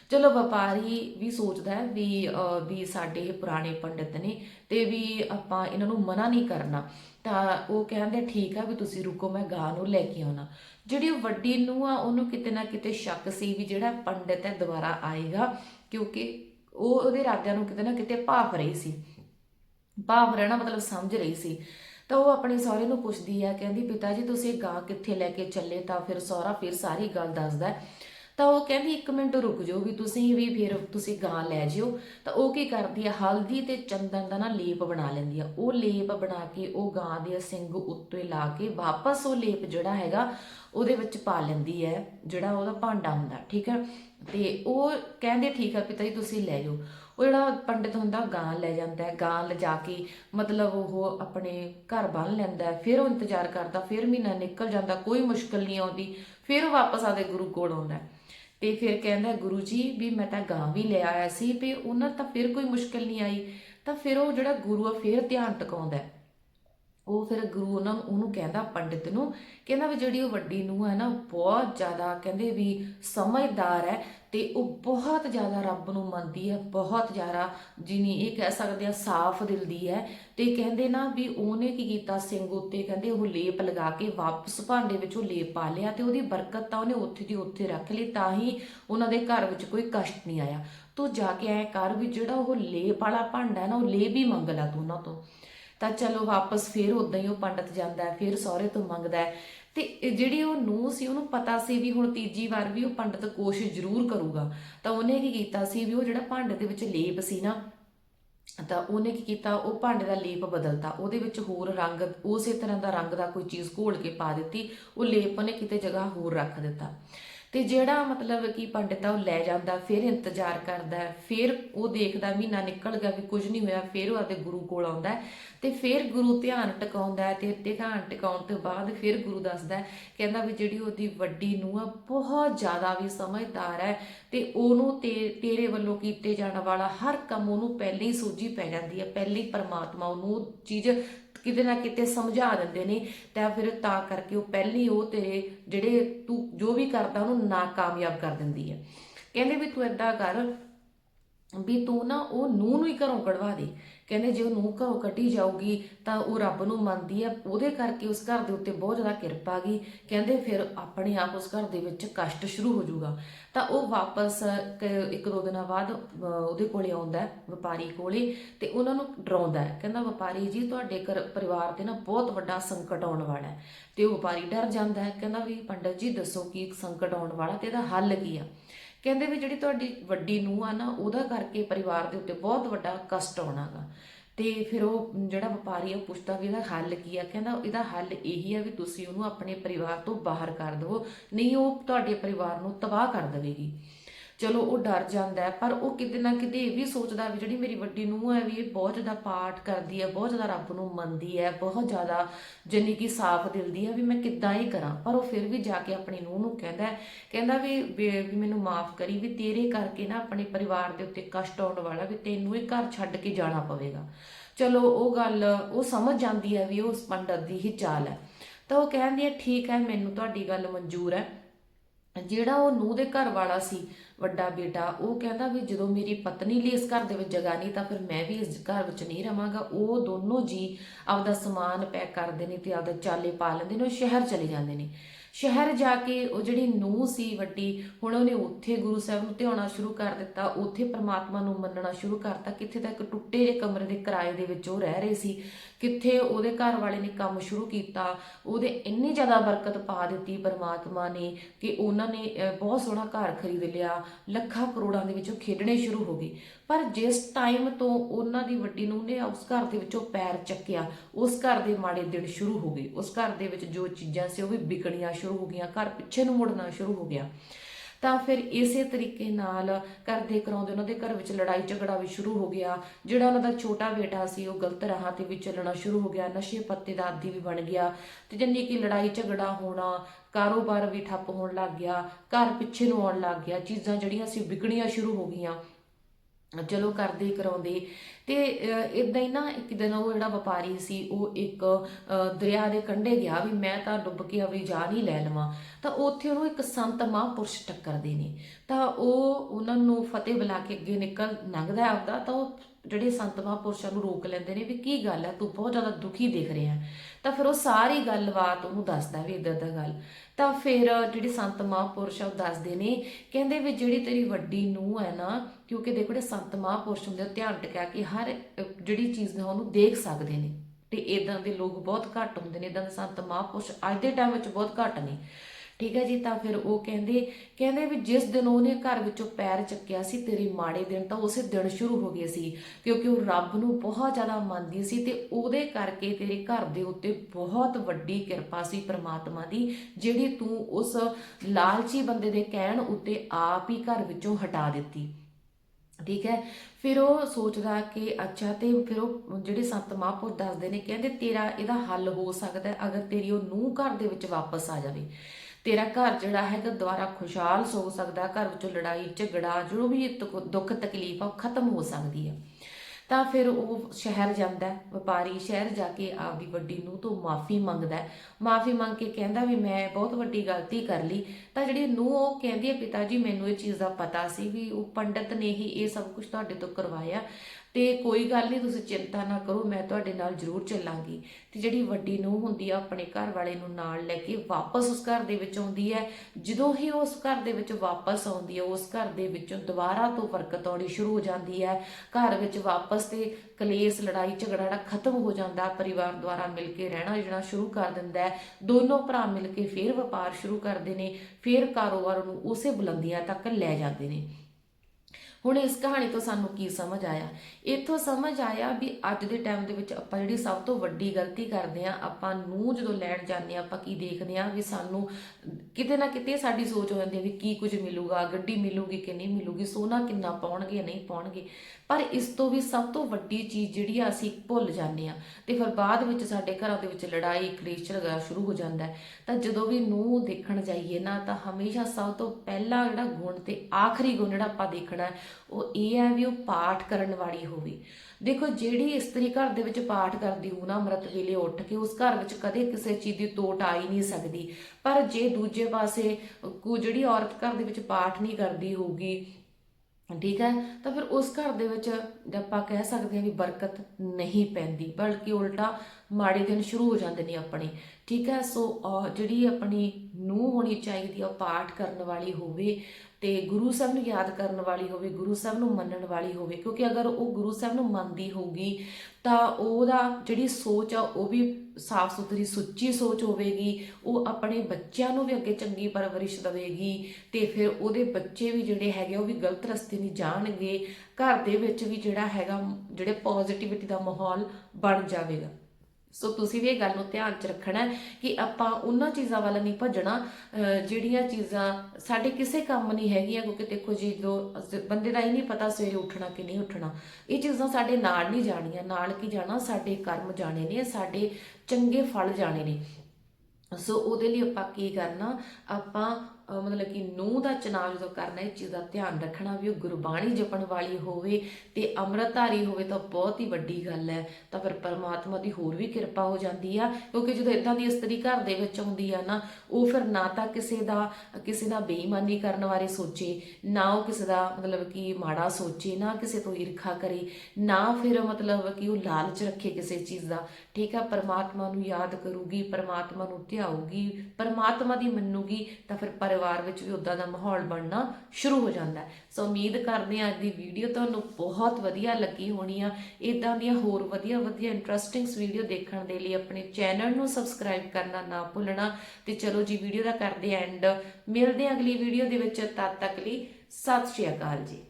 ਚਲੋ ਵਪਾਰੀ ਵੀ ਸੋਚਦਾ ਹੈ ਵੀ ਅਹ, ਵੀ ਸਾਡੇ ਇਹ ਪੁਰਾਣੇ ਪੰਡਿਤ ਨੇ ਤੇ ਵੀ ਆਪਾਂ ਇਹਨਾਂ ਨੂੰ ਮਨਾ ਨਹੀਂ ਕਰਨਾ। ਤਾਂ ਉਹ ਕਹਿੰਦੇ, ਠੀਕ ਆ ਵੀ ਤੁਸੀਂ ਰੁਕੋ, ਮੈਂ ਗਾਂ ਨੂੰ ਲੈ ਕੇ ਆਉਣਾ। ਜਿਹੜੀ ਉਹ ਵੱਡੀ ਨੂੰ ਆ, ਉਹਨੂੰ ਕਿਤੇ ਨਾ ਕਿਤੇ ਸ਼ੱਕ ਸੀ ਵੀ ਜਿਹੜਾ ਪੰਡਿਤ ਹੈ ਦੁਬਾਰਾ ਆਏਗਾ, ਕਿਉਂਕਿ ਉਹ ਉਹਦੇ ਰਾਜਿਆਂ ਨੂੰ ਕਿਤੇ ਨਾ ਕਿਤੇ ਭਾਫ ਰਹੀ ਸੀ। ਭਾਵ ਰਹਿਣਾ ਮਤਲਬ ਸਮਝ ਰਹੀ ਸੀ। ਤਾਂ ਉਹ ਆਪਣੇ ਸਹੁਰੇ ਨੂੰ ਪੁੱਛਦੀ ਹੈ ਕਹਿੰਦੀ, ਪਿਤਾ ਜੀ, ਤੁਸੀਂ ਇਹ ਗਾਂ ਕਿੱਥੇ ਲੈ ਕੇ ਚੱਲੇ? ਤਾਂ ਫਿਰ ਸਹੁਰਾ ਫਿਰ ਸਾਰੀ ਗੱਲ ਦੱਸਦਾ ਤਾਂ ਉਹ ਕਹਿੰਦੀ, ਇੱਕ ਮਿੰਟ ਰੁਕ ਜਾਓ ਵੀ ਤੁਸੀਂ ਵੀ ਫਿਰ ਤੁਸੀਂ ਗਾਂ ਲੈ ਜਿਓ। ਤਾਂ ਉਹ ਕੀ ਕਰਦੀ ਆ, ਹਲਦੀ ਤੇ ਚੰਦਨ ਦਾ ਨਾ ਲੇਪ ਬਣਾ ਲੈਂਦੀ ਆ। ਉਹ ਲੇਪ ਬਣਾ ਕੇ ਉਹ ਗਾਂ ਦੇ ਸਿੰਗ ਉੱਤੇ ਲਾ ਕੇ ਵਾਪਸ ਉਹ ਲੇਪ ਜਿਹੜਾ ਹੈਗਾ, ਉਹਦੇ ਵਿੱਚ ਪਾ ਲੈਂਦੀ ਹੈ, ਜਿਹੜਾ ਉਹਦਾ ਭਾਂਡਾ ਹੁੰਦਾ, ਠੀਕ ਹੈ? ਤੇ ਉਹ ਕਹਿੰਦੇ, ਠੀਕ ਆ ਪਿਤਾ ਜੀ, ਤੁਸੀਂ ਲੈ ਜਾਓ। ਉਹ ਜਿਹੜਾ ਪੰਡਿਤ ਹੁੰਦਾ, ਗਾਂ ਲੈ ਜਾਂਦਾ ਹੈ। ਗਾਂ ਲਿਜਾ ਕੇ ਮਤਲਬ ਉਹ ਆਪਣੇ ਘਰ ਬੰਨ ਲੈਂਦਾ ਹੈ। ਫਿਰ ਉਹ ਇੰਤਜ਼ਾਰ ਕਰਦਾ, ਫਿਰ ਮਹੀਨਾ ਨਿਕਲ ਜਾਂਦਾ, ਕੋਈ ਮੁਸ਼ਕਲ ਨਹੀਂ ਆਉਂਦੀ। ਫਿਰ ਉਹ ਵਾਪਸ ਆਦੇ ਗੁਰੂ ਕੋਲ ਆਉਂਦਾ ਹੈ। ਤੇ ਫਿਰ ਕਹਿੰਦਾ ਗੁਰੂ ਜੀ ਵੀ ਮੈਂ ਤਾਂ ਗਾਂ ਵੀ ਲੈ ਆਇਆ ਸੀ ਤੇ ਉਹਨਾਂ ਤਾਂ ਫਿਰ ਕੋਈ ਮੁਸ਼ਕਲ ਨਹੀਂ ਆਈ। ਤਾਂ ਫਿਰ ਉਹ ਜਿਹੜਾ ਗੁਰੂ ਆ, ਫਿਰ ਧਿਆਨ ਟਿਕਾਉਂਦਾ ਉਹ ਫਿਰ ਗੁਰੂ ਉਹਨਾਂ ਨੂੰ, ਉਹਨੂੰ ਕਹਿੰਦਾ ਪੰਡਿਤ ਨੂੰ, ਕਹਿੰਦਾ ਵੀ ਜਿਹੜੀ ਉਹ ਵੱਡੀ ਨੂੰ ਹੈ ਨਾ ਬਹੁਤ ਜ਼ਿਆਦਾ ਕਹਿੰਦੇ ਵੀ ਸਮਝਦਾਰ ਹੈ ਤੇ ਉਹ ਬਹੁਤ ਜ਼ਿਆਦਾ ਰੱਬ ਨੂੰ ਮੰਨਦੀ ਹੈ, ਬਹੁਤ ਜ਼ਿਆਦਾ ਜਿਨੀ ਇਹ ਕਹਿ ਸਕਦੇ ਆ ਸਾਫ਼ ਦਿਲ ਦੀ ਹੈ ਤੇ ਕਹਿੰਦੇ ਨਾ ਵੀ ਉਹਨੇ ਕੀ ਕੀਤਾ, ਸਿੰਘ ਉੱਤੇ ਕਹਿੰਦੇ ਉਹ ਲੇਪ ਲਗਾ ਕੇ ਵਾਪਸ ਭਾਂਡੇ ਵਿੱਚ ਉਹ ਲੇਪ ਪਾ ਲਿਆ ਤੇ ਉਹਦੀ ਬਰਕਤ ਤਾਂ ਉਹਨੇ ਉੱਥੇ ਦੀ ਉੱਥੇ ਰੱਖ ਲਈ, ਤਾਂ ਹੀ ਉਹਨਾਂ ਦੇ ਘਰ ਵਿੱਚ ਕੋਈ ਕਸ਼ਟ ਨਹੀਂ ਆਇਆ। ਤੂੰ ਜਾ ਕੇ ਐ ਕਰ ਵੀ ਜਿਹੜਾ ਉਹ ਲੇਪ ਵਾਲਾ ਭਾਂਡਾ ਹੈ ਨਾ, ਉਹ ਲੇਪ ਹੀ ਮੰਗ ਲਾ ਤੂੰ ਉਹਨਾਂ ਤੋਂ। ਤਾਂ ਚਲੋ ਵਾਪਸ ਫਿਰ ਉਦਾਂ ਹੀ ਉਹ ਪੰਡਤ ਜਾਂਦਾ ਹੈ, ਫਿਰ ਸਹੁਰੇ ਤੋਂ ਮੰਗਦਾ ਹੈ। ਤੇ ਜਿਹੜੀ ਉਹ ਨੂੰਹ ਸੀ, ਉਹਨੂੰ ਪਤਾ ਸੀ ਵੀ ਹੁਣ ਤੀਜੀ ਵਾਰ ਵੀ ਉਹ ਪੰਡਤ ਕੋਸ਼ਿਸ਼ ਜ਼ਰੂਰ ਕਰੂਗਾ। ਤਾਂ ਉਹਨੇ ਕੀ ਕੀਤਾ ਸੀ ਵੀ ਉਹ ਜਿਹੜਾ ਭਾਂਡੇ ਦੇ ਵਿੱਚ ਲੇਪ ਸੀ ਨਾ, ਤਾਂ ਉਹਨੇ ਕੀ ਕੀਤਾ, ਉਹ ਭਾਂਡੇ ਦਾ ਲੇਪ ਬਦਲਤਾ। ਉਹਦੇ ਵਿੱਚ ਹੋਰ ਰੰਗ, ਉਸੇ ਤਰ੍ਹਾਂ ਦਾ ਰੰਗ ਦਾ ਕੋਈ ਚੀਜ਼ ਘੋਲ ਕੇ ਪਾ ਦਿੱਤੀ। ਉਹ ਲੇਪ ਉਹਨੇ ਕਿਤੇ ਜਗ੍ਹਾ ਹੋਰ ਰੱਖ ਦਿੱਤਾ। ਤੇ ਜਿਹੜਾ ਮਤਲਬ ਕਿ ਪੰਡਿਤ ਆ ਉਹ ਲੈ ਜਾਂਦਾ, ਫਿਰ ਇੰਤਜ਼ਾਰ ਕਰਦਾ ਫਿਰ ਉਹ ਦੇਖਦਾ ਮਹੀਨਾ ਨਿਕਲ ਗਿਆ ਵੀ ਕੁਝ ਨਹੀਂ ਹੋਇਆ, ਫਿਰ ਉਹ ਆਪਦੇ ਗੁਰੂ ਕੋਲ ਆਉਂਦਾ ਹੈ ਤੇ ਫਿਰ ਗੁਰੂ ਧਿਆਨ ਟਿਕਾਉਂਦਾ ਹੈ ਤੇ ਧਿਆਨ ਟਿਕਾਉਣ ਤੋਂ ਬਾਅਦ ਫਿਰ ਗੁਰੂ ਦੱਸਦਾ ਕਹਿੰਦਾ ਵੀ ਜਿਹੜੀ ਉਹਦੀ ਵੱਡੀ ਨੂੰ ਆ, ਬਹੁਤ ਜ਼ਿਆਦਾ ਵੀ ਸਮਝਦਾਰ ਹੈ ਤੇ ਉਹਨੂੰ ਤੇ ਤੇਰੇ ਵੱਲੋਂ ਕੀਤੇ ਜਾਣ ਵਾਲਾ ਹਰ ਕੰਮ ਉਹਨੂੰ ਪਹਿਲੇ ਹੀ ਸੂਝੀ ਪੈ ਜਾਂਦੀ ਹੈ, ਪਹਿਲੇ ਹੀ ਪਰਮਾਤਮਾ ਉਹਨੂੰ ਉਹ ਚੀਜ਼ ਕਿਤੇ ਨਾ ਕਿਤੇ ਸਮਝਾ ਦਿੰਦੇ ਨੇ, ਤਾਂ ਫਿਰ ਤਾਂ ਕਰਕੇ ਉਹ ਪਹਿਲੀ ਉਹ ਤੇਰੇ ਜਿਹੜੇ ਤੂੰ ਜੋ ਵੀ ਕਰਦਾ ਉਹਨੂੰ ਨਾਕਾਮਯਾਬ ਕਰ ਦਿੰਦੀ ਹੈ। ਕਹਿੰਦੇ ਵੀ ਤੂੰ ਏਦਾਂ ਕਰ ਵੀ ਤੂੰ ਨਾ ਉਹ ਨੂੰਹ ਨੂੰ ਹੀ ਘਰੋਂ ਕਢਵਾ ਦੇ। ਕਹਿੰਦੇ ਜੇ ਉਹ ਨੂੰਹ ਘਰੋਂ ਕੱਢੀ ਜਾਊਗੀ ਤਾਂ ਉਹ ਰੱਬ ਨੂੰ ਮੰਨਦੀ ਆ, ਉਹਦੇ ਕਰਕੇ ਉਸ ਘਰ ਦੇ ਉੱਤੇ ਬਹੁਤ ਜ਼ਿਆਦਾ ਕਿਰਪਾ ਗਈ। ਕਹਿੰਦੇ ਫਿਰ ਆਪਣੇ ਆਪ ਉਸ ਘਰ ਦੇ ਵਿੱਚ ਕਸ਼ਟ ਸ਼ੁਰੂ ਹੋ ਜਾਊਗਾ। ਤਾਂ ਉਹ ਵਾਪਸ ਇੱਕ ਦੋ ਦਿਨਾਂ ਬਾਅਦ ਉਹਦੇ ਕੋਲੇ ਆਉਂਦਾ ਵਪਾਰੀ ਕੋਲੇ ਤੇ ਉਹਨਾਂ ਨੂੰ ਡਰਾਉਂਦਾ ਕਹਿੰਦਾ ਵਪਾਰੀ ਜੀ, ਤੁਹਾਡੇ ਘਰ ਪਰਿਵਾਰ ਤੇ ਨਾ ਬਹੁਤ ਵੱਡਾ ਸੰਕਟ ਆਉਣ ਵਾਲਾ ਹੈ। ਤੇ ਉਹ ਵਪਾਰੀ ਡਰ ਜਾਂਦਾ ਹੈ, ਕਹਿੰਦਾ ਵੀ ਪੰਡਤ ਜੀ ਦੱਸੋ ਕੀ ਸੰਕਟ ਆਉਣ ਵਾਲਾ ਤੇ ਇਹਦਾ ਹੱਲ ਕੀ ਆ? ਕਹਿੰਦੇ ਵੀ ਜਿਹੜੀ ਤੁਹਾਡੀ ਵੱਡੀ ਨੂੰਹ ਆ ਨਾ, ਉਹਦਾ ਕਰਕੇ ਪਰਿਵਾਰ ਦੇ ਉੱਤੇ ਬਹੁਤ ਵੱਡਾ ਕਸ਼ਟ ਆਉਣਾਗਾ ਤੇ ਫਿਰ ਉਹ ਜਿਹੜਾ ਵਪਾਰੀ ਆ, ਉਹ ਪੁੱਛਦਾ ਵੀ ਇਹਦਾ ਹੱਲ ਕੀ ਆ? ਕਹਿੰਦਾ ਇਹਦਾ ਹੱਲ ਇਹੀ ਆ ਵੀ ਤੁਸੀਂ ਉਹਨੂੰ ਆਪਣੇ ਪਰਿਵਾਰ ਤੋਂ ਬਾਹਰ ਕਰ ਦਿਵੋ, ਨਹੀਂ ਉਹ ਤੁਹਾਡੇ ਪਰਿਵਾਰ ਨੂੰ ਤਬਾਹ ਕਰ ਦੇਵੇਗੀ। ਚਲੋ ਉਹ ਡਰ ਜਾਂਦਾ ਪਰ ਉਹ ਕਿਤੇ ਨਾ ਕਿਤੇ ਇਹ ਵੀ ਸੋਚਦਾ ਵੀ ਜਿਹੜੀ ਮੇਰੀ ਵੱਡੀ ਨੂੰਹ ਹੈ ਵੀ ਇਹ ਬਹੁਤ ਜ਼ਿਆਦਾ ਪਾਠ ਕਰਦੀ ਹੈ, ਬਹੁਤ ਜ਼ਿਆਦਾ ਰੱਬ ਨੂੰ ਮੰਨਦੀ ਹੈ, ਬਹੁਤ ਜ਼ਿਆਦਾ ਜਾਨੀ ਕਿ ਸਾਫ਼ ਦਿਲ ਦੀ ਹੈ ਵੀ ਮੈਂ ਕਿੱਦਾਂ ਇਹ ਕਰਾਂ। ਪਰ ਉਹ ਫਿਰ ਵੀ ਜਾ ਕੇ ਆਪਣੀ ਨੂੰਹ ਨੂੰ ਕਹਿੰਦਾ ਕਹਿੰਦਾ ਵੀ ਵੀ ਵੀ ਮੈਨੂੰ ਮਾਫ ਕਰੀ, ਵੀ ਤੇਰੇ ਕਰਕੇ ਨਾ ਆਪਣੇ ਪਰਿਵਾਰ ਦੇ ਉੱਤੇ ਕਸ਼ਟ ਆਉਣ ਵਾਲਾ, ਵੀ ਤੈਨੂੰ ਇਹ ਘਰ ਛੱਡ ਕੇ ਜਾਣਾ ਪਵੇਗਾ। ਚਲੋ ਉਹ ਗੱਲ, ਉਹ ਸਮਝ ਜਾਂਦੀ ਹੈ ਵੀ ਉਹ ਉਸ ਪੰਡਤ ਦੀ ਹੀ ਚਾਲ ਹੈ। ਤਾਂ ਉਹ ਕਹਿੰਦੀ ਹੈ, ਠੀਕ ਹੈ, ਮੈਨੂੰ ਤੁਹਾਡੀ ਗੱਲ ਮਨਜ਼ੂਰ ਹੈ। ਜਿਹੜਾ ਉਹ ਨੂੰਹ ਦੇ ਘਰ ਵਾਲਾ ਸੀ, ਵੱਡਾ ਬੇਟਾ, ਉਹ ਕਹਿੰਦਾ ਵੀ ਜਦੋਂ ਮੇਰੀ ਪਤਨੀ ਲਈ ਇਸ ਘਰ ਦੇ ਵਿੱਚ ਜਗ੍ਹਾ ਨਹੀਂ, ਤਾਂ ਫਿਰ ਮੈਂ ਵੀ ਇਸ ਘਰ ਵਿੱਚ ਨਹੀਂ ਰਵਾਂਗਾ। ਉਹ ਦੋਨੋਂ ਜੀ ਆਪਦਾ ਸਮਾਨ ਪੈਕ ਕਰਦੇ ਨੇ ਤੇ ਆਪਦਾ ਚਾਲੇ ਪਾ ਲੈਂਦੇ ਨੇ, ਉਹ ਸ਼ਹਿਰ ਚਲੇ ਜਾਂਦੇ ਨੇ। ਸ਼ਹਿਰ ਜਾ ਕੇ ਉਹ ਜਿਹੜੀ ਨੂੰਹ ਸੀ ਵੱਡੀ ਹੁਣ ਉਹਨੇ ਉੱਥੇ ਗੁਰੂ ਸਾਹਿਬ ਨੂੰ ਧਿਆਉਣਾ ਸ਼ੁਰੂ ਕਰ ਦਿੱਤਾ ਉੱਥੇ ਪ੍ਰਮਾਤਮਾ ਨੂੰ ਮੰਨਣਾ ਸ਼ੁਰੂ ਕਰਤਾ ਕਿੱਥੇ ਤਾਂ ਇੱਕ ਟੁੱਟੇ ਜਿਹੇ ਕਮਰੇ ਦੇ ਕਿਰਾਏ ਦੇ ਵਿੱਚ ਉਹ ਰਹਿ ਰਹੇ ਸੀ ਕਿੱਥੇ ਉਹਦੇ ਘਰ ਵਾਲੇ ਨੇ ਕੰਮ ਸ਼ੁਰੂ ਕੀਤਾ ਉਹਦੇ ਇੰਨੀ ਜ਼ਿਆਦਾ ਬਰਕਤ ਪਾ ਦਿੱਤੀ ਪ੍ਰਮਾਤਮਾ ਨੇ ਕਿ ਉਹਨਾਂ ਨੇ ਅਹ, ਬਹੁਤ ਸੋਹਣਾ ਘਰ ਖਰੀਦ ਲਿਆ ਲੱਖਾਂ ਕਰੋੜਾਂ ਦੇ ਵਿੱਚ ਉਹ ਖੇਡਣੇ ਸ਼ੁਰੂ ਹੋ ਗਏ। ਪਰ ਜਿਸ ਟਾਈਮ ਤੋਂ ਉਹਨਾਂ ਦੀ ਵੱਡੀ ਨੂੰ ਨੇ ਉਸ ਘਰ ਦੇ ਵਿੱਚੋਂ ਪੈਰ ਚੱਕਿਆ, ਉਸ ਘਰ ਦੇ ਮਾੜੇ ਦਿਨ ਸ਼ੁਰੂ ਹੋ ਗਏ। ਉਸ ਘਰ ਦੇ ਵਿੱਚ ਜੋ ਚੀਜ਼ਾਂ ਸੀ ਉਹ ਵੀ ਵਿਕਣੀਆਂ ਸ਼ੁਰੂ ਹੋ ਗਈਆਂ, ਘਰ ਪਿੱਛੇ ਨੂੰ ਮੁੜਨਾ ਸ਼ੁਰੂ ਹੋ ਗਿਆ। ਤਾਂ ਫਿਰ ਇਸੇ ਤਰੀਕੇ ਨਾਲ ਕਰਦੇ ਕਰਾਉਂਦੇ, ਉਹਨਾਂ ਦੇ ਘਰ ਵਿੱਚ ਲੜਾਈ ਝਗੜਾ ਵੀ ਸ਼ੁਰੂ ਹੋ ਗਿਆ। ਜਿਹੜਾ ਉਹਨਾਂ ਦਾ ਛੋਟਾ ਬੇਟਾ ਸੀ, ਉਹ ਗਲਤ ਰਾਹਾਂ ਤੇ ਵੀ ਚੱਲਣਾ ਸ਼ੁਰੂ ਹੋ ਗਿਆ, ਨਸ਼ੇ ਪੱਤੇ ਦਾ ਆਦੀ ਵੀ ਬਣ ਗਿਆ ਤੇ ਜੰਨੀ ਕਿ ਲੜਾਈ ਝਗੜਾ ਹੋਣਾ, ਕਾਰੋਬਾਰ ਵੀ ਠੱਪ ਹੋਣ ਲੱਗ ਗਿਆ, ਘਰ ਪਿੱਛੇ ਨੂੰ ਆਉਣ ਲੱਗ ਗਿਆ, ਚੀਜ਼ਾਂ ਜਿਹੜੀਆਂ ਸੀ ਵਿਕਣੀਆਂ ਸ਼ੁਰੂ ਹੋ ਗਈਆਂ। ਚਲੋ ਕਰਦੇ ਕਰਾਉਂਦੇ। ਤੇ ਇਦਾਂ ਹੀ ਨਾ ਇੱਕ ਦਿਨ ਉਹ ਜਿਹੜਾ ਵਪਾਰੀ ਸੀ, ਉਹ ਇੱਕ ਦਰਿਆ ਦੇ ਕੰਢੇ ਗਿਆ ਵੀ ਮੈਂ ਤਾਂ ਡੁੱਬ ਕੇ ਆਪਣੀ ਜਾਨ ਹੀ ਲੈ ਲਵਾਂ। ਤਾਂ ਉੱਥੇ ਉਹਨੂੰ ਇੱਕ ਸੰਤ ਮਹਾਂਪੁਰਸ਼ ਟੱਕਰਦੇ ਨੇ। ਤਾਂ ਉਹ ਉਹਨਾਂ ਨੂੰ ਫਤਿਹ ਬੁਲਾ ਕੇ ਅੱਗੇ ਨਿਕਲ ਲੰਘਦਾ ਆਪਦਾ। ਤਾਂ ਉਹ ਜਿਹੜੇ ਸੰਤ ਮਹਾਂਪੁਰਸ਼ਾਂ ਨੂੰ ਰੋਕ ਲੈਂਦੇ ਨੇ ਵੀ ਕੀ ਗੱਲ ਹੈ, ਤੂੰ ਬਹੁਤ ਜ਼ਿਆਦਾ ਦੁਖੀ ਦਿਖ ਰਿਹਾ ਤਾਂ ਫਿਰ ਉਹ ਸਾਰੀ ਗੱਲਬਾਤ ਉਹਨੂੰ ਦੱਸਦਾ ਵੀ ਇਦਾਂ ਦਾ ਗੱਲ। ਤਾਂ ਫਿਰ ਜਿਹੜੇ ਸੰਤ ਮਹਾਂਪੁਰਸ਼ ਆ ਉਹ ਦੱਸਦੇ ਨੇ, ਕਹਿੰਦੇ ਵੀ ਜਿਹੜੀ ਤੇਰੀ ਵੱਡੀ ਨੂੰਹ ਹੈ ਨਾ, ਕਿਉਂਕਿ ਦੇਖੋ ਜਿਹੜੇ ਸੰਤ ਮਹਾਂਪੁਰਸ਼ ਹੁੰਦੇ ਉਹ ਧਿਆਨ ਟਿਕਾ ਕੇ ਹਰ ਜਿਹੜੀ ਚੀਜ਼ ਨੂੰ ਉਹਨੂੰ ਦੇਖ ਸਕਦੇ ਨੇ। ਤੇ ਇਦਾਂ ਦੇ ਲੋਕ ਬਹੁਤ ਘੱਟ ਹੁੰਦੇ ਨੇ ਇਦਾਂ ਦੇ ਸੰਤ ਮਹਾਂਪੁਰਸ਼ ਅੱਜ ਦੇ ਟਾਈਮ ਵਿੱਚ ਬਹੁਤ ਘੱਟ ਨੇ। ਠੀਕ ਹੈ ਜੀ, ਤਾਂ ਫਿਰ ਉਹ ਕਹਿੰਦੇ ਕਹਿੰਦੇ ਵੀ ਜਿਸ ਦਿਨ ਉਹਨੇ ਘਰ ਵਿੱਚੋਂ ਪੈਰ ਚੱਕਿਆ ਸੀ ਤੇਰੇ ਮਾੜੇ ਦਿਨ, ਤਾਂ ਉਸੇ ਦਿਨ ਸ਼ੁਰੂ ਹੋ ਗਏ ਸੀ, ਕਿਉਂਕਿ ਉਹ ਰੱਬ ਨੂੰ ਬਹੁਤ ਜ਼ਿਆਦਾ ਮੰਨਦੀ ਸੀ ਤੇ ਉਹਦੇ ਕਰਕੇ ਤੇਰੇ ਘਰ ਦੇ ਉੱਤੇ ਬਹੁਤ ਵੱਡੀ ਕਿਰਪਾ ਸੀ ਪ੍ਰਮਾਤਮਾ ਦੀ, ਜਿਹੜੀ ਤੂੰ ਉਸ ਲਾਲਚੀ ਬੰਦੇ ਦੇ ਕਹਿਣ ਉੱਤੇ ਆਪ ਹੀ ਘਰ ਵਿੱਚੋਂ ਹਟਾ ਦਿੱਤੀ। ਠੀਕ ਹੈ, ਫਿਰ ਉਹ ਸੋਚਦਾ ਕਿ ਅੱਛਾ, ਤੇ ਫਿਰ ਉਹ ਜਿਹੜੇ ਸੰਤ ਮਹਾਂਪੁਰ ਦੱਸਦੇ ਨੇ, ਕਹਿੰਦੇ ਤੇਰਾ ਇਹਦਾ ਹੱਲ ਹੋ ਸਕਦਾ ਅਗਰ ਤੇਰੀ ਉਹ ਨੂੰਹ ਘਰ ਦੇ ਵਿੱਚ ਵਾਪਸ ਆ ਜਾਵੇ। ਤੇਰਾ ਘਰ ਜਿਹੜਾ ਹੈਗਾ ਦੁਬਾਰਾ ਖੁਸ਼ਹਾਲ ਹੋ ਸਕਦਾ, ਘਰ ਵਿੱਚੋਂ ਲੜਾਈ, ਝਗੜਾ, ਜੋ ਵੀ ਤੁਕ- ਦੁੱਖ, ਤਕਲੀਫ ਆ, ਉਹ ਖਤਮ ਹੋ ਸਕਦੀ ਹੈ ਤਾਂ ਫਿਰ ਉਹ ਸ਼ਹਿਰ ਜਾਂਦਾ ਵਪਾਰੀ ਸ਼ਹਿਰ ਜਾ ਕੇ ਆਪਦੀ ਵੱਡੀ ਨੂੰ ਤੋਂ ਮਾਫੀ ਮੰਗਦਾ ਮਾਫੀ ਮੰਗ ਕੇ ਕਹਿੰਦਾ ਵੀ ਮੈਂ ਬਹੁਤ ਵੱਡੀ ਗਲਤੀ ਕਰ ਲਈ। ਤਾਂ ਜਿਹੜੀ ਨੂੰ ਉਹ ਕਹਿੰਦੀ ਹੈ ਪਿਤਾ ਜੀ, ਮੈਨੂੰ ਇਹ ਚੀਜ਼ ਦਾ ਪਤਾ ਸੀ ਵੀ ਉਹ ਪੰਡਤ ਨੇ ਹੀ ਇਹ ਸਭ ਕੁਝ ਤੁਹਾਡੇ ਤੋਂ ਕਰਵਾਇਆ। ਤੇ ਕੋਈ ਗੱਲ ਨਹੀਂ ਤੁਸੀਂ ਚਿੰਤਾ ਨਾ ਕਰੋ, ਮੈਂ ਤੁਹਾਡੇ ਨਾਲ ਜ਼ਰੂਰ ਚੱਲਾਂਗੀ। ਤੇ ਜਿਹੜੀ ਵੱਡੀ ਨੂੰ ਹੁੰਦੀ ਆ, ਆਪਣੇ ਘਰ ਵਾਲੇ ਨੂੰ ਨਾਲ ਲੈ ਕੇ ਵਾਪਸ ਉਸ ਘਰ ਦੇ ਵਿੱਚ ਆਉਂਦੀ ਹੈ। ਜਦੋਂ ਹੀ ਉਸ ਘਰ ਦੇ ਵਿੱਚ ਵਾਪਸ ਆਉਂਦੀ ਹੈ, ਉਸ ਘਰ ਦੇ ਵਿੱਚੋਂ ਦੁਬਾਰਾ ਤੋਂ ਬਰਕਤ ਆਉਣੀ ਸ਼ੁਰੂ ਹੋ ਜਾਂਦੀ ਹੈ। ਘਰ ਵਿੱਚ ਵਾਪਸ ਤੇ ਕਲੇਸ਼, ਲੜਾਈ, ਝਗੜਾ ਜਿਹੜਾ ਖਤਮ ਹੋ ਜਾਂਦਾ, ਪਰਿਵਾਰ ਦੁਆਰਾ ਮਿਲ ਕੇ ਰਹਿਣਾ ਜਿਹੜਾ ਸ਼ੁਰੂ ਕਰ ਦਿੰਦਾ ਹੈ। ਦੋਨੋਂ ਭਰਾ ਮਿਲ ਕੇ ਫਿਰ ਵਪਾਰ ਸ਼ੁਰੂ ਕਰਦੇ ਨੇ, ਫਿਰ ਕਾਰੋਬਾਰ ਨੂੰ ਉਸੇ ਬੁਲੰਦੀਆਂ ਤੱਕ ਲੈ ਜਾਂਦੇ ਨੇ। ਹੁਣ ਇਸ ਕਹਾਣੀ ਤੋਂ ਸਾਨੂੰ ਕੀ ਸਮਝ ਆਇਆ? ਇੱਥੋਂ ਸਮਝ ਆਇਆ ਵੀ ਅੱਜ ਦੇ ਟਾਈਮ ਦੇ ਵਿੱਚ ਆਪਾਂ ਜਿਹੜੀ ਸਭ ਤੋਂ ਵੱਡੀ ਗਲਤੀ ਕਰਦੇ ਆ ਆਪਾਂ ਨੂੰ ਜਦੋਂ ਲੈਣ ਜਾਂਦੇ ਆ ਆਪਾਂ ਕੀ ਦੇਖਦੇ ਆ ਵੀ ਸਾਨੂੰ ਕਿਤੇ ਨਾ ਕਿਤੇ ਸਾਡੀ ਸੋਚ ਹੋ ਜਾਂਦੀ ਹੈ ਵੀ ਕੀ ਕੁਝ ਮਿਲੂਗਾ, ਗੱਡੀ ਮਿਲੂਗੀ ਕਿ ਨਹੀਂ ਮਿਲੂਗੀ, ਸੋਨਾ ਕਿੰਨਾ ਪਾਉਣਗੇ, ਨਹੀਂ ਪਾਉਣਗੇ। ਪਰ ਇਸ ਤੋਂ ਵੀ ਸਭ ਤੋਂ ਵੱਡੀ ਚੀਜ਼ ਜਿਹੜੀ ਆ, ਅਸੀਂ ਭੁੱਲ ਜਾਂਦੇ ਆ ਤੇ ਫਿਰ ਬਾਅਦ ਵਿੱਚ ਸਾਡੇ ਘਰਾਂ ਦੇ ਵਿੱਚ ਲੜਾਈ, ਕਲੇਸ਼, ਝਗੜਾ ਸ਼ੁਰੂ ਹੋ ਜਾਂਦਾ ਹੈ। ਤਾਂ ਜਦੋਂ ਵੀ ਨੂੰ ਦੇਖਣ ਜਾਈਏ ਨਾ, ਤਾਂ ਹਮੇਸ਼ਾ ਸਭ ਤੋਂ ਪਹਿਲਾ ਜਿਹੜਾ ਗੁਣ ਤੇ ਆਖਰੀ ਗੁਣ ਜਿਹੜਾ ਆਪਾਂ ਦੇਖਣਾ ਉਹ ਇਹ ਹੈ ਵੀ ਉਹ ਪਾਠ ਕਰਨ ਵਾਲੀ ਹੋਵੇ। ਦੇਖੋ, ਜਿਹੜੀ ਇਸਤਰੀ ਘਰ ਦੇ ਵਿੱਚ ਪਾਠ ਕਰਦੀ ਹੋ ਨਾ ਅੰਮ੍ਰਿਤ ਵੇਲੇ ਉੱਠ ਕੇ, ਉਸ ਘਰ ਵਿੱਚ ਕਦੇ ਕਿਸੇ ਚੀਜ਼ ਦੀ ਤੋਟ ਆ ਹੀ ਨਹੀਂ ਸਕਦੀ। ਪਰ ਜੇ ਦੂਜੇ ਪਾਸੇ ਕੋ ਜਿਹੜੀ ਔਰਤ ਘਰ ਦੇ ਵਿੱਚ ਪਾਠ ਨਹੀਂ ਕਰਦੀ ਹੋਊਗੀ, ਠੀਕ ਹੈ, ਤਾਂ ਫਿਰ ਉਸ ਘਰ ਦੇ ਵਿੱਚ ਆਪਾਂ ਕਹਿ ਸਕਦੇ ਹਾਂ ਵੀ ਬਰਕਤ ਨਹੀਂ ਪੈਂਦੀ, ਬਲਕਿ ਉਲਟਾ ਮਾੜੇ ਦਿਨ ਸ਼ੁਰੂ ਹੋ ਜਾਂਦੇ ਨੇ ਆਪਣੇ। ਠੀਕ ਹੈ, ਸੋ ਅਹ ਜਿਹੜੀ ਆਪਣੀ ਨੂੰ ਹੋਣੀ ਚਾਹੀਦੀ ਆ, ਉਹ ਪਾਠ ਕਰਨ ਵਾਲੀ ਹੋਵੇ ਤੇ ਗੁਰੂ ਸਾਹਿਬ ਨੂੰ ਯਾਦ ਕਰਨ ਵਾਲੀ ਹੋਵੇ, ਗੁਰੂ ਸਾਹਿਬ ਨੂੰ ਮੰਨਣ ਵਾਲੀ ਹੋਵੇ, ਕਿਉਂਕਿ ਅਗਰ ਉਹ ਗੁਰੂ ਸਾਹਿਬ ਨੂੰ ਮੰਨਦੀ ਹੋਊਗੀ, ਤਾਂ ਉਹਦਾ ਜਿਹੜੀ ਸੋਚ ਆ, ਉਹ ਵੀ ਸਾਫ਼ ਸੁਥਰੀ, ਸੁੱਚੀ ਸੋਚ ਹੋਵੇਗੀ, ਉਹ ਆਪਣੇ ਬੱਚਿਆਂ ਨੂੰ ਵੀ ਅੱਗੇ ਚੰਗੀ ਪਰਵਰਿਸ਼ ਦੇਵੇਗੀ ਤੇ ਫਿਰ ਉਹਦੇ ਬੱਚੇ ਵੀ ਜਿਹੜੇ ਹੈਗੇ, ਉਹ ਵੀ ਗਲਤ ਰਸਤੇ ਨਹੀਂ ਜਾਣਗੇ, ਘਰ ਦੇ ਵਿੱਚ ਵੀ ਜਿਹੜਾ ਹੈਗਾ, ਜਿਹੜੇ ਪੋਜ਼ਿਟਿਵਿਟੀ ਦਾ ਮਾਹੌਲ ਬਣ ਜਾਵੇਗਾ। ਸੋ ਤੁਸੀਂ ਵੀ ਇਹ ਗੱਲ ਨੂੰ ਧਿਆਨ 'ਚ ਰੱਖਣਾ ਕਿ ਆਪਾਂ ਉਹਨਾਂ ਚੀਜ਼ਾਂ ਵੱਲ ਨਹੀਂ ਭੱਜਣਾ ਜਿਹੜੀਆਂ ਚੀਜ਼ਾਂ ਸਾਡੇ ਕਿਸੇ ਕੰਮ ਨਹੀਂ ਹੈਗੀਆਂ, ਕਿਉਂਕਿ ਦੇਖੋ ਜੀ, ਜੋ ਬੰਦੇ ਦਾ ਹੀ ਨਹੀਂ ਪਤਾ ਸਵੇਰੇ ਉੱਠਣਾ ਕਿ ਨਹੀਂ ਉੱਠਣਾ। ਇਹ ਚੀਜ਼ਾਂ ਸਾਡੇ ਨਾਲ ਨਹੀਂ ਜਾਣੀਆਂ, ਨਾਲ ਕੀ ਜਾਣਾ? ਸਾਡੇ ਕਰਮ ਜਾਣੇ ਨੇ, ਸਾਡੇ ਚੰਗੇ ਫਲ ਜਾਣੇ ਨੇ। ਸੋ ਉਹਦੇ ਲਈ ਆਪਾਂ ਕੀ ਕਰਨਾ? ਆਪਾਂ ਮਤਲਬ ਕਿ ਨੂੰਹ ਦਾ ਚਨਾਵ ਜਦੋਂ ਕਰਨਾ ਇਹ ਚੀਜ਼ ਦਾ ਧਿਆਨ ਰੱਖਣਾ ਵੀ ਉਹ ਗੁਰਬਾਣੀ ਜਪਣ ਵਾਲੀ ਹੋਵੇ ਤੇ ਅੰਮ੍ਰਿਤਧਾਰੀ ਹੋਵੇ ਤਾਂ ਬਹੁਤ ਹੀ ਵੱਡੀ ਗੱਲ ਹੈ। ਤਾਂ ਫਿਰ ਪਰਮਾਤਮਾ ਦੀ ਹੋਰ ਵੀ ਕਿਰਪਾ ਹੋ ਜਾਂਦੀ ਆ, ਕਿਉਂਕਿ ਜਦੋਂ ਇਦਾਂ ਦੀ ਇਸਤਰੀ ਘਰ ਦੇ ਵਿੱਚ ਆਉਂਦੀ ਆ ਨਾ, ਉਹ ਫਿਰ ਨਾ ਤਾਂ ਕਿਸੇ ਦਾ ਕਿਸੇ ਦਾ ਬੇਈਮਾਨੀ ਕਰਨ ਬਾਰੇ ਸੋਚੇ, ਨਾ ਉਹ ਕਿਸੇ ਦਾ ਮਤਲਬ ਕਿ ਮਾੜਾ ਸੋਚੇ, ਨਾ ਕਿਸੇ ਤੋਂ ਈਰਖਾ ਕਰੇ, ਨਾ ਫਿਰ ਮਤਲਬ ਕਿ ਉਹ ਲਾਲਚ ਰੱਖੇ ਕਿਸੇ ਚੀਜ਼ ਦਾ। ਠੀਕ ਆ, ਪਰਮਾਤਮਾ ਨੂੰ ਯਾਦ ਕਰੂਗੀ, ਪਰਮਾਤਮਾ ਨੂੰ ਧਿਆਊਗੀ, ਪਰਮਾਤਮਾ ਦੀ ਮੰਨੂਗੀ, ਤਾਂ ਫਿਰ ਪਰਿਵਾਰ ਵਿੱਚ ਵੀ ਉਦਾਂ ਦਾ ਮਾਹੌਲ ਬਣਨਾ ਸ਼ੁਰੂ ਹੋ ਜਾਂਦਾ ਹੈ। ਸੋ ਉਮੀਦ ਕਰਦੇ ਹਾਂ ਅੱਜ ਦੀ ਵੀਡੀਓ ਤੁਹਾਨੂੰ ਬਹੁਤ ਵਧੀਆ ਲੱਗੀ ਹੋਣੀ ਆ। ਇਦਾਂ ਦੀਆਂ ਹੋਰ ਵਧੀਆ ਵਧੀਆ ਇੰਟਰਸਟਿੰਗ ਵੀਡੀਓ ਦੇਖਣ ਦੇ ਲਈ ਆਪਣੇ ਚੈਨਲ ਨੂੰ ਸਬਸਕ੍ਰਾਈਬ ਕਰਨਾ ਨਾ ਭੁੱਲਣਾ। ਤੇ ਚਲੋ ਜੀ, ਵੀਡੀਓ ਦਾ ਕਰਦੇ ਐਂਡ ਮਿਲਦੇ ਹਾਂ ਅਗਲੀ ਵੀਡੀਓ ਦੇ ਵਿੱਚ। ਤਦ ਤੱਕ ਲਈ ਸਤਿ ਸ਼੍ਰੀ ਅਕਾਲ ਜੀ।